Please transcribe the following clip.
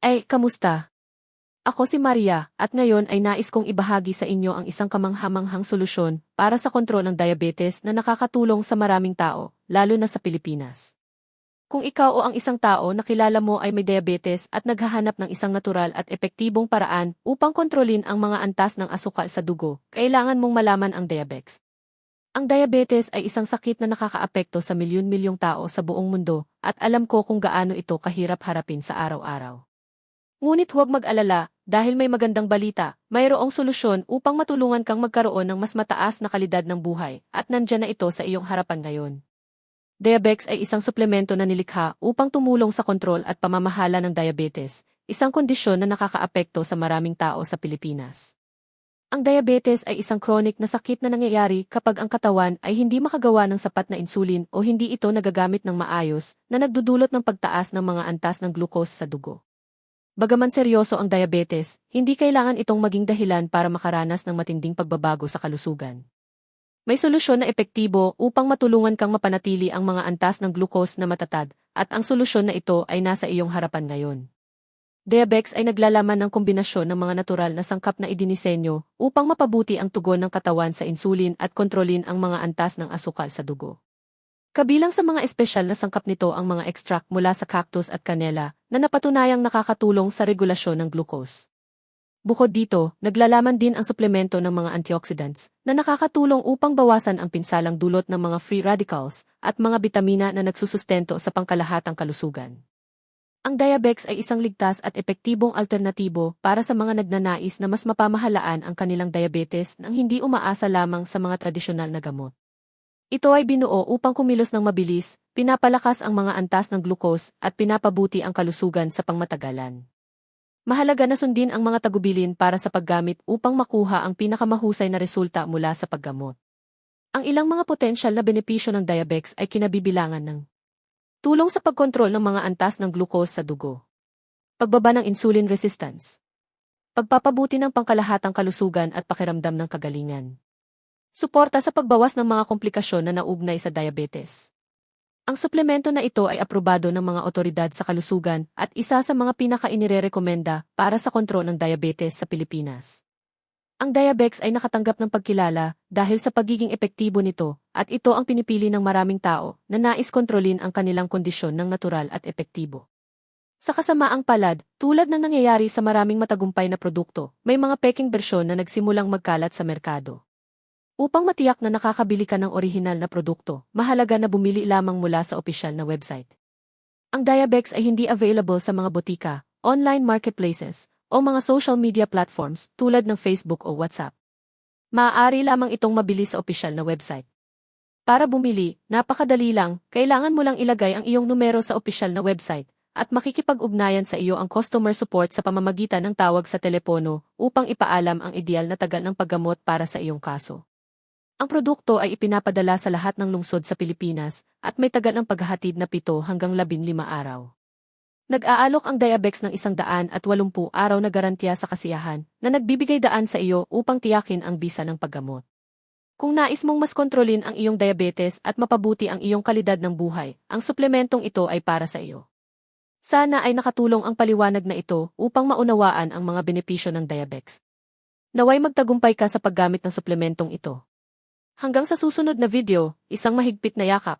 Ay, kamusta? Ako si Maria, at ngayon ay nais kong ibahagi sa inyo ang isang kamanghamanghang solusyon para sa kontrol ng diabetes na nakakatulong sa maraming tao, lalo na sa Pilipinas. Kung ikaw o ang isang tao na kilala mo ay may diabetes at naghahanap ng isang natural at epektibong paraan upang kontrolin ang mga antas ng asukal sa dugo, kailangan mong malaman ang diabetes. Ang diabetes ay isang sakit na nakakaapekto sa milyon-milyong tao sa buong mundo at alam ko kung gaano ito kahirap harapin sa araw-araw. Ngunit huwag mag-alala, dahil may magandang balita, mayroong solusyon upang matulungan kang magkaroon ng mas mataas na kalidad ng buhay, at nandyan na ito sa iyong harapan ngayon. Diabex ay isang suplemento na nilikha upang tumulong sa kontrol at pamamahala ng diabetes, isang kondisyon na nakakaapekto sa maraming tao sa Pilipinas. Ang diabetes ay isang chronic na sakit na nangyayari kapag ang katawan ay hindi makagawa ng sapat na insulin o hindi ito nagagamit ng maayos na nagdudulot ng pagtaas ng mga antas ng glucose sa dugo. Bagaman seryoso ang diabetes, hindi kailangan itong maging dahilan para makaranas ng matinding pagbabago sa kalusugan. May solusyon na epektibo upang matulungan kang mapanatili ang mga antas ng glucose na matatag, at ang solusyon na ito ay nasa iyong harapan ngayon. Diabex ay naglalaman ng kombinasyon ng mga natural na sangkap na idinisenyo upang mapabuti ang tugon ng katawan sa insulin at kontrolin ang mga antas ng asukal sa dugo. Kabilang sa mga espesyal na sangkap nito ang mga extract mula sa cactus at kanela na napatunayang nakakatulong sa regulasyon ng glucose. Bukod dito, naglalaman din ang suplemento ng mga antioxidants na nakakatulong upang bawasan ang pinsalang dulot ng mga free radicals at mga bitamina na nagsusustento sa pangkalahatang kalusugan. Ang Diabex ay isang ligtas at epektibong alternatibo para sa mga nagnanais na mas mapamahalaan ang kanilang diabetes nang hindi umaasa lamang sa mga tradisyonal na gamot. Ito ay binuo upang kumilos ng mabilis, pinapalakas ang mga antas ng glukos at pinapabuti ang kalusugan sa pangmatagalan. Mahalaga na sundin ang mga tagubilin para sa paggamit upang makuha ang pinakamahusay na resulta mula sa paggamot. Ang ilang mga potensyal na benepisyo ng diabetes ay kinabibilangan ng tulong sa pagkontrol ng mga antas ng glukos sa dugo, pagbaba ng insulin resistance, pagpapabuti ng pangkalahatang kalusugan at pakiramdam ng kagalingan, Suporta sa pagbawas ng mga komplikasyon na naugnay sa diabetes. Ang suplemento na ito ay aprobado ng mga otoridad sa kalusugan at isa sa mga pinaka-inirerekomenda para sa kontrol ng diabetes sa Pilipinas. Ang Diabex ay nakatanggap ng pagkilala dahil sa pagiging epektibo nito at ito ang pinipili ng maraming tao na nais kontrolin ang kanilang kondisyon ng natural at epektibo. Sa kasamaang palad, tulad ng nangyayari sa maraming matagumpay na produkto, may mga peking bersyon na nagsimulang magkalat sa merkado. Upang matiyak na nakakabili ka ng orihinal na produkto, mahalaga na bumili lamang mula sa opisyal na website. Ang Diabex ay hindi available sa mga botika, online marketplaces, o mga social media platforms tulad ng Facebook o WhatsApp. Maaari lamang itong mabili sa opisyal na website. Para bumili, napakadali lang, kailangan mo lang ilagay ang iyong numero sa opisyal na website, at makikipag-ugnayan sa iyo ang customer support sa pamamagitan ng tawag sa telepono upang ipaalam ang ideal na tagal ng paggamot para sa iyong kaso. Ang produkto ay ipinapadala sa lahat ng lungsod sa Pilipinas at may tagal ng paghahatid na 7 hanggang 15 araw. Nag-aalok ang Diabex ng isang daan at 80 araw na garantiya sa kasiyahan na nagbibigay daan sa iyo upang tiyakin ang bisa ng paggamot. Kung nais mong mas kontrolin ang iyong diabetes at mapabuti ang iyong kalidad ng buhay, ang suplementong ito ay para sa iyo. Sana ay nakatulong ang paliwanag na ito upang maunawaan ang mga benepisyo ng Diabex. Naway magtagumpay ka sa paggamit ng suplementong ito. Hanggang sa susunod na video, isang mahigpit na yakap.